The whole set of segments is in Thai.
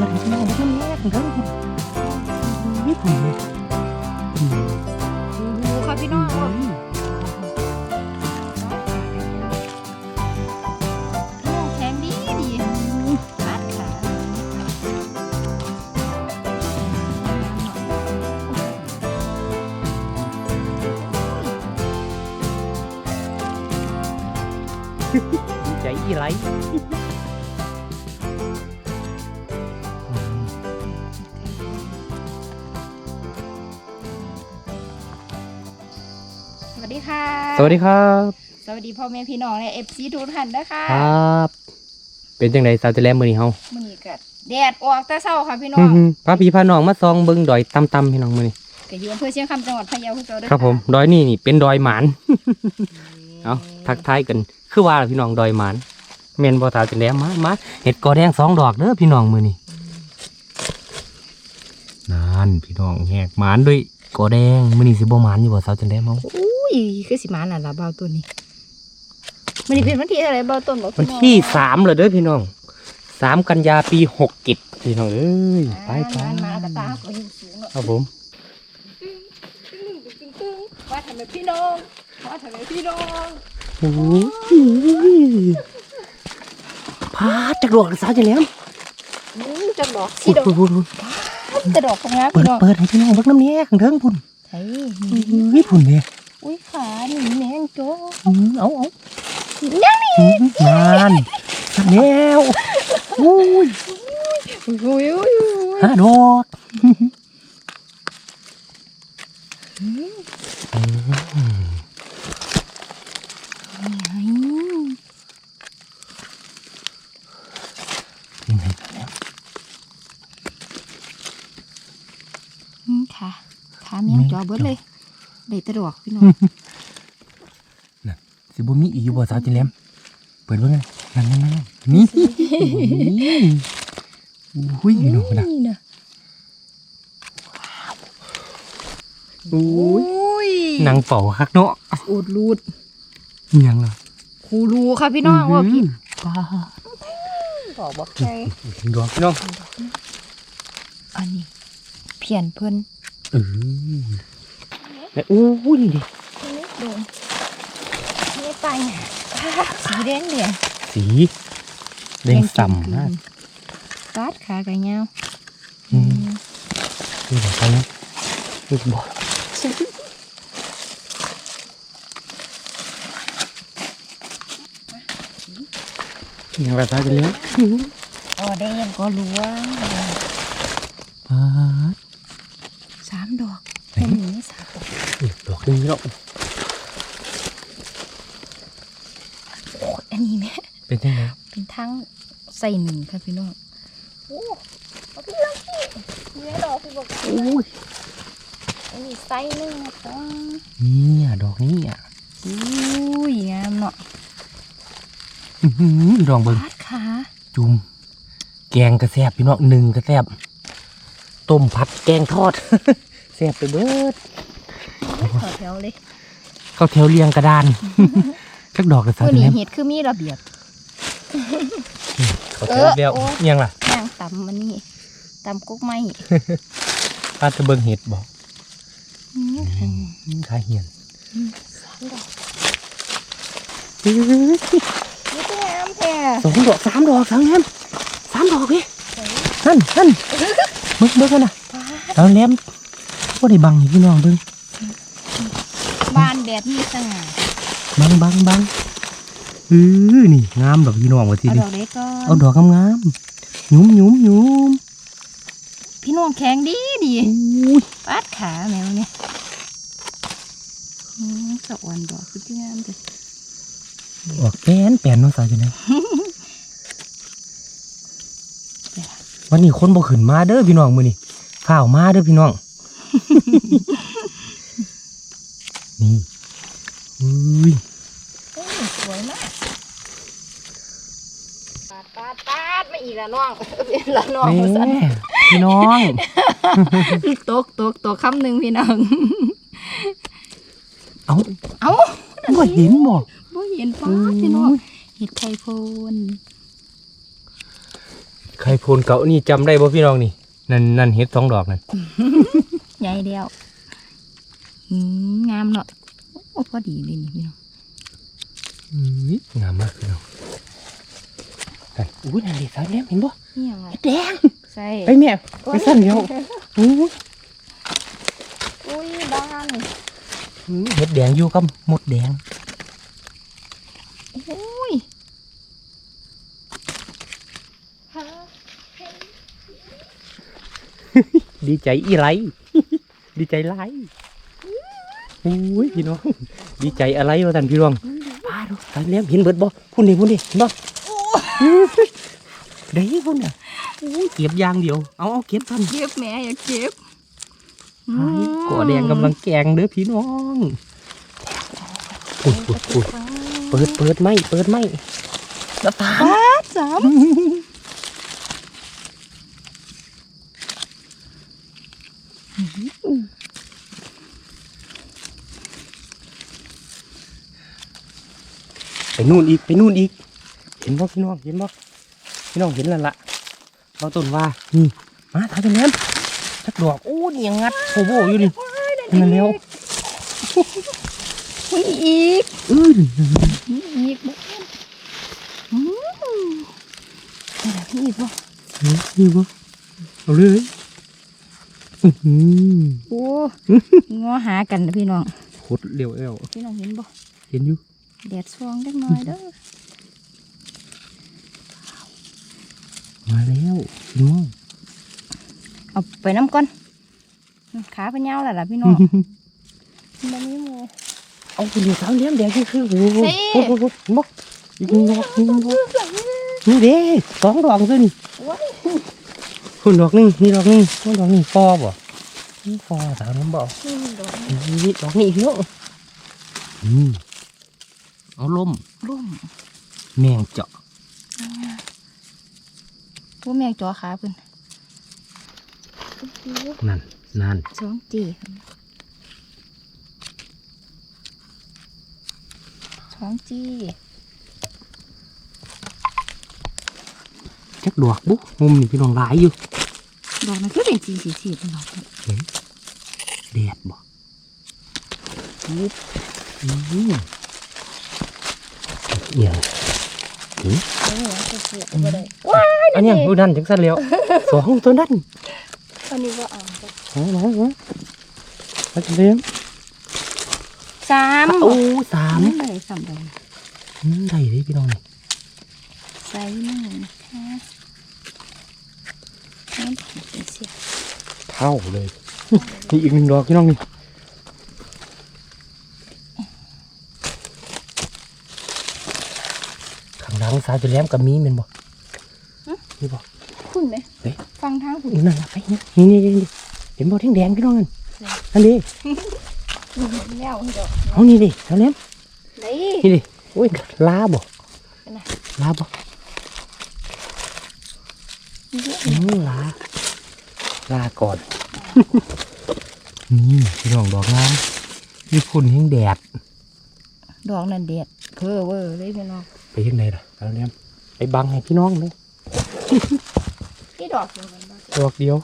ปิดให้พี่น้องเบิ่งน้ำแน่กันเด้อนี่ผมเลยดูค่ะพี่น้องพี่น้องแข็งดีดีปัดขาใจอีไร ดีค่ะ สวัสดีครับ สวัสดีพ่อแม่พี่น้องในเอฟซีทุกท่านนะคะครับ เป็นจังไดสาวจะแลมมือนี้เฮามื้อนี้ก็แดดออกแต่เช้าค่ะพี่น้ออื้งอหือพาพี่พาน้องมาซองเบิ่งดอยตำๆพี่น้องมือนี้ก็อยู่อำเภอเชียงคำจังหวัดพะเยาคือเก่าเด้อครับผมดอยนี่นี่เป็นดอยหมานเอาทักทายกันคือว่าล่ะพี่น้องดอยหมานเมนบ่สาวจะแลมมามาเห็ดกอแดงสองดอกเด้อพี่น้องมือนี้นั่นพี่น้องแหกหมานด้วย กอแดงมือนี้สิบ่หมานอยู่บ่สาวจะแลมเฮาอุ้ยคือสิมาน่ะล่ะเบาตัวนี้มื้อนี้เป็นวันที่อะไรเบาต้นบอกวันพี่น้องที่สามเลยเด้อพี่น้องสามกันยาปีหกกิจพี่น้องเอ้ยไปไปอ่านมากระตาก็หิวสูงเนาะครับผมตึ้งตึ้งตึ้งตึ้งว่าทำไมพี่น้องว่าทำไมพี่น้องโอ้ยพาดจากดอกสาวจะแหล้วอืมจะดอกสีดอก จะดอกของงามเปิพี่ดน้องเปิดให้พี่น้องเบิกน้ำเนี้ยข้างเทิงพุ่นไอ้เฮ้ยพุ่นเนี่ยอุ้ยขาหนีแมงโจ้อืมเอาเอายังนี่อืมนานสักแล้วโอ้ยอุ้ยอุ้ยอุ้ยอุ้ยหาดอกยังไงกันแล้ว อืมค่ะขาแมงจอเบิดเลยได้แตะดอกพี่น้องสิบุมีอีอยู่บ่สาวจะแหลมเปิดเบิ่งกันนั่นนั่นนั่นนี่อุ้ยพี่น้องนะนี่นะอุ้ยอุ้ยนางเป่าคักเนาะอูดรูดอิหยังล่ะคูรูค่ะพี่น้องว่าพี่ป้าบอกบอกใครดอกพี่น้องอันนี้เพียนเพิ่นเออแล้วอู้ยนี่ดิโดนนี่ไปเนี่ยสีแดงเนี่ยสีแดงส่ำมากปาดขาไก่เงาอืมนี่บอกไปนะนี่บอกยังไรตาจะเลี้ยงอ๋อได้ยังก็รู้ว่าป้าด สามดอก ไหน ตรงนี้สามดอก อีก ดึงพี่น้องโอ้อันนี้แม่เป็นยังไงเป็นทั้งใส่หนึ่งค่ะพี่น้องโอ้พี่ลังพี่เนื้อดอกพี่บอกอุ้ยอันนี้ใส่หนึ่งนะคะเนี่ยดอกนี้อะอุ้ยงามเนาะหือลองเบิ่งปาดขาจุ่มแกงกระแซบพี่น้องหนึ่งกระแซบต้มผัดแกงทอดแซบไปเบิด ขอแถวเลย เข้าแถวเรียงกระดานจักดอกกระสาตัวจะนี้แหลมเห็ดคือมีระเบียบเข้าแถวเดียวเออโอ้อิหยังล่ะย่างตำมันนี่ตำกุ๊กไม้ป้าจะเบิ่งเห็ดบอกอืมขาเหียนสามดอกนี่ก็งามแท้สองดอกสามดอกสามแหลมสามดอกพี่นั่นนั่นเบิ่งเบิ่งกันนะปาดสามแหลมว่าได้บังให้พี่น้องเบิ่งบาน แบบนี้สง่าบังบังบังเออนี่งามดอกพี่น้องว่าทีเอานี้ดอกเล็กก่อเอานดอกงามๆหยุ้มหยุ้มหยุ้มพี่น้องแข็งดีดีอุ้ยปาดขาแมวเนี่ยอืมสะอ่อนดอกคือที่งามเลยออกแป้นแป้นเน้องสาวจังไดวันนี้คนบ่ขึ้นมาเด้อพี่น้องมื้อนี้ข้าวมาเด้อพี่น้อง นี่อุ้ ยโอ้ยสวยมากปาดปาดปาดมาอีกแล้วน้องเป็นละน้องแม่ว่าซั่นพี่น้องตกตกตกคำหนึ่งพี่น้องเอ้าเอ้าบ่เห็นบ่บ่เห็นป้าดพี่น้องเห็ดไข่โพนไข่รโพนเก่านี่จำได้บ่พี่น้องนี่นั่นนั่นเห็ดสองดอกนั่นใหญ่เดียวอืมงามเนาะโอ้พอดีเลยนี่พี่น้องอื้องามมากพี่น้องนั่นอุ้ยนั่นดิสาวแหลมเห็นบ่นี่ยังไงเห็ดแดงใส่ไปแม่ไปสั่นเดียวอู้ยอุ้ยบ้านอื้อเห็ดแดงอยู่กับหมดแดงอุ้ยดีใจอีไร ดีใจไร อุ้ยพี่น้องดีใจอะไรวะท่านพี่น้องพาดูสาวแหลมเห็นเบิดบ่พุ่นนี่พุ่นนี่เห็นบ่ได้พุ่นน่ะอู้ยเก็บอยางเดียวเอาเอาเก็บทันเก็บแม่อย่าเก็บไอ้ก่อแดงกำลังแกงเด้อพี่น้องอุ้ยอุ้ยอุ้ยเปิดเปิดไหมเปิดไหมแล้วตาป้าสาม ไปนู่นอีกไปนู่นอีก เห็นบ่พี่น้องเห็นบ่พี่น้องเห็นแล้วล่ะเราต้นว่านี่มาถ่ายกันแล้วสักดอกโอ้นี่ยังงัดโผล่อยู่นี่นั่นแล้วอุ้ยอีกอื้อนี่อีกบ้านอืมอะไรพี่อีกบ่นี่บ่เอาเลยอื้อหือโอ้งอหากันนะพี่น้องโคตรเร็วเอวพี่น้องเห็นบ่เห็นอยู่ แดดสว่างเล็กน้อยเด้อมาแล้วพี่น้องเอาไปน้ำก่อนขาเป็นยาวแล้วล่ะพี่น้องมันมีหมูเอาคุณดูสาวเลี้ยงแดงที่คือโอ้โหเฮ้โอ้โหโอ้โหมกอีกหนึ่งดอกอีกหนึ่งดอกนี่เด้สองดอกซะนี่ว้ายคุณดอกหนึงนี่ดอกหนึงคุณดอกนี่ฟอบ่นี่ฟอสาวน้ำบ่นี่มันโดนนี่ดอกนี่พี่น้องอืม เอาลมรุ่มแมงเจาะพวกแมงจอขาเพิ่นนั่นนั่นสองจีสองจีจักดอกบุ๊มุมนี่พี่น้องหลายอยู่ดอกมันคือเป็นสีสีสีเป็นดอกแดดบ่ปุ๊บอืมเอี่ยงเออจะปลูกก็บ่ได้ว้ายอันนี้ดูนั่นจังสั้นแล้วสองตัวนั่นอันนี้ว่าอ่างโอ้โหมาจะเลี้ยงสามโอ้สามไม่ได้สามใดอืมได้เลยพี่น้องนี่ใส่หนึ่งนะคะน้ำผิดเป็นเสียเท่าเลยนี่อีกหนึ่งดอกพี่น้องนี่ข้างหลังสายจะแหลมกับมีแมันบ่นี่บ่คุณไหมเฮ้ยฟังทางคุณนี่นั่นละไปนี่นี่นี่นี่เห็นบ่แดงๆพี่น้องนั่นอันนี้แล้วดอกเอานี่ดิสายแหลมไหนนี่ดิโอ้ยลาบ่เป็นไงลาบ่อืมลาลาก่อนนี่พี่น้องดอกงามมีฝุ่นแห้งแดด ดอกนั่นเด็ดเพ้อเวอร์เลยพี่น้องไปยังไงล่ะเอาเนี้ยไปบังให้พี่น้องเลยนี่ดอกเดียวกันบ้างดอกเดียว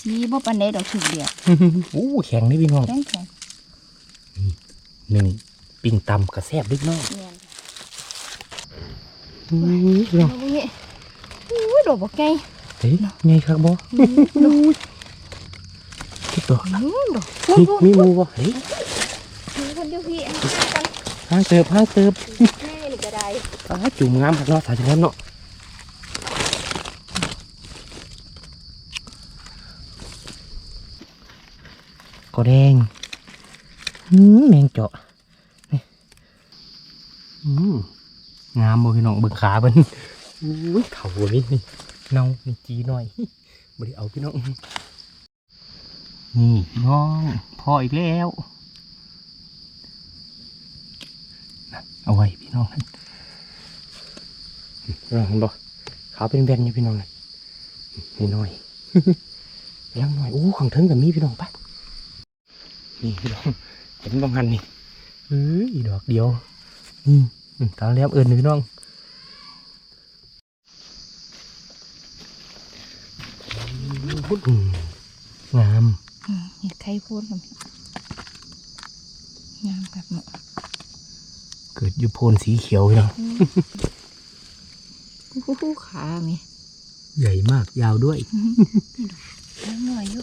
สีบ่ปันใดดอกถึงเดียวอู้แข็งนี่พี่น้องแข็งแข็งหนึ่งปิ่งตำกระแซบเล็กน้อยเนียนอื้อพี่น้องเอาไปนี่อุ้ยดอกบอกไงเฮ้ยไงครับบ่คิด ตัวอืมดอกมีมีหมูบ่เฮ้ยมีคนเดียวพี่อันนี้กันห้างเติบห้างเติบแม่นี่ก็ได้อ้าจุ่มงามครับเนาะสายจังนั้นเนาะก็แดงอืมแมงเจาะนี่อืมงามบ่พี่น้องเบิ่งขาเบิ่นอุ้ยเข่าเลยนี่เนานี่จีหน่อยบ่ได้เอาพี่น้อง นี่พี่น้องพออีกแล้วนั่นเอาไว้พี่น้องนั่นพี่น้องเห็นบ่ขาวเป็นแบนอยู่พี่น้องนั่นนี่น้อยยังหน่อยโอ้ของเทิงกับมีพี่น้องปะนี่พี่น้องเห็นบางหันนี่เอ้ยดอกเดียวนี่อืมตามแล้วเอิญพี่น้องอืมงาม อืมเห็ดไข่พูดกับงามกับเนาะเกิดยู่โพนสีเขียวพี่น้องคู่คู่ขามีใหญ่มากยาวด้วยหน่อยอยู่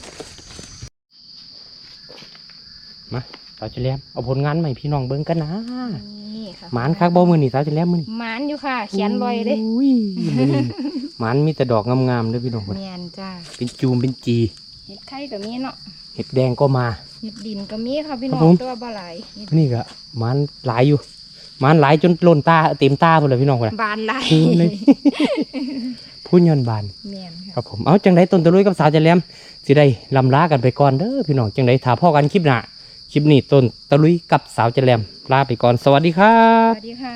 มาสาวเฉลียมเอาผลงานใหม่พี่น้องเบิ่งกันนะนี่ค่ะหมานคักบ่มือนี่สาวเฉลียมมือนี่หมานอยู่ค่ะ เขียนลอยเลยอุ้ยมื้อนี้หมานมีแต่ดอกงามๆเด้อพี่น้องเมียนจ้าเป็นจูมเป็นจี ห็ดไข่ก็มีเนาะเห็ดแดงก็มาเห็ดดินก็มีค่ะพี่น้อครับผมงตัวบ่หลายเห็ดนี่ก็หมานหลายอยู่หมานหลายจนล้นตาเต็มตาหมดเลยพี่น้องคนน่ะบานหลายพูนเลยพูนยนบานเมียนคค่ะรับผมเอาจังไดต้นตะลุยกับสาวเฉลียมสิได้ลำลากันไปก่อนเด้อพี่น้องจังไดถ้าพ่อกันคลิปหน้าคลิปนี้ต้นตะลุยกับสาวเฉลียมลาไปก่อนสวัสดีครัสบวัสดีค่ะ